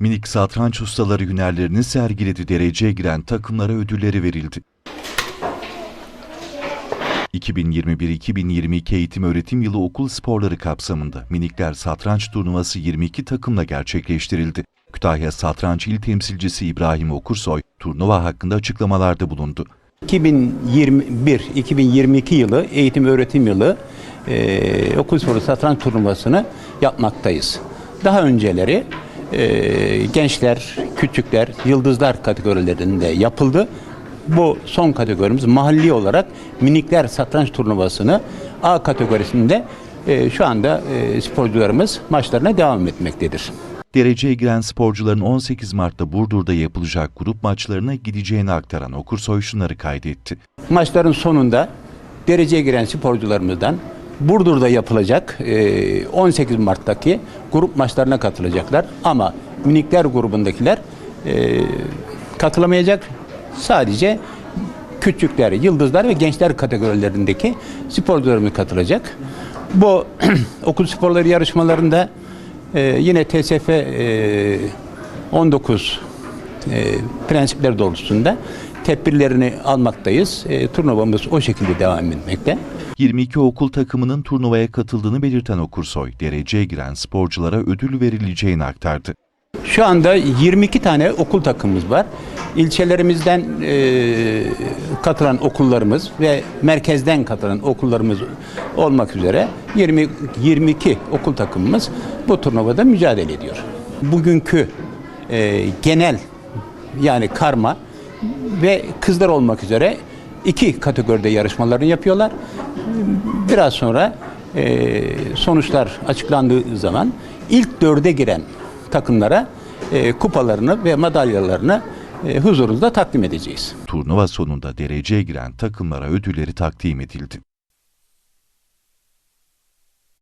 Minik satranç ustaları hünerlerini sergiledi dereceye giren takımlara ödülleri verildi. 2021-2022 eğitim öğretim yılı okul sporları kapsamında minikler satranç turnuvası 22 takımla gerçekleştirildi. Kütahya Satranç İl Temsilcisi İbrahim Okursoy turnuva hakkında açıklamalarda bulundu. 2021-2022 yılı eğitim öğretim yılı e, okul sporu satranç turnuvasını yapmaktayız. Daha önceleri e, gençler, küçükler, yıldızlar kategorilerinde yapıldı. Bu son kategorimiz mahalli olarak minikler satranç turnuvasını A kategorisinde e, şu anda e, sporcularımız maçlarına devam etmektedir. Dereceye giren sporcuların 18 Mart'ta Burdur'da yapılacak grup maçlarına gideceğini aktaran Okursoy şunları kaydetti. Maçların sonunda dereceye giren sporcularımızdan Burdur'da yapılacak e, 18 Mart'taki grup maçlarına katılacaklar. Ama minikler grubundakiler e, katılamayacak. Sadece küçükler, yıldızlar ve gençler kategorilerindeki sporcularımız katılacak. Bu okul sporları yarışmalarında e, yine TSF e, 19 e, prensipler doğrultusunda tedbirlerini almaktayız. E, turnuvamız o şekilde devam etmekte. 22 okul takımının turnuvaya katıldığını belirten Okursoy, dereceye giren sporculara ödül verileceğini aktardı. Şu anda 22 tane okul takımımız var. İlçelerimizden e, katılan okullarımız ve merkezden katılan okullarımız olmak üzere 20 22 okul takımımız bu turnuvada mücadele ediyor. Bugünkü e, genel yani karma ve kızlar olmak üzere iki kategoride yarışmalarını yapıyorlar. Biraz sonra e, sonuçlar açıklandığı zaman ilk dörde giren takımlara e, kupalarını ve madalyalarını e, huzurunuzda takdim edeceğiz. Turnuva sonunda dereceye giren takımlara ödülleri takdim edildi.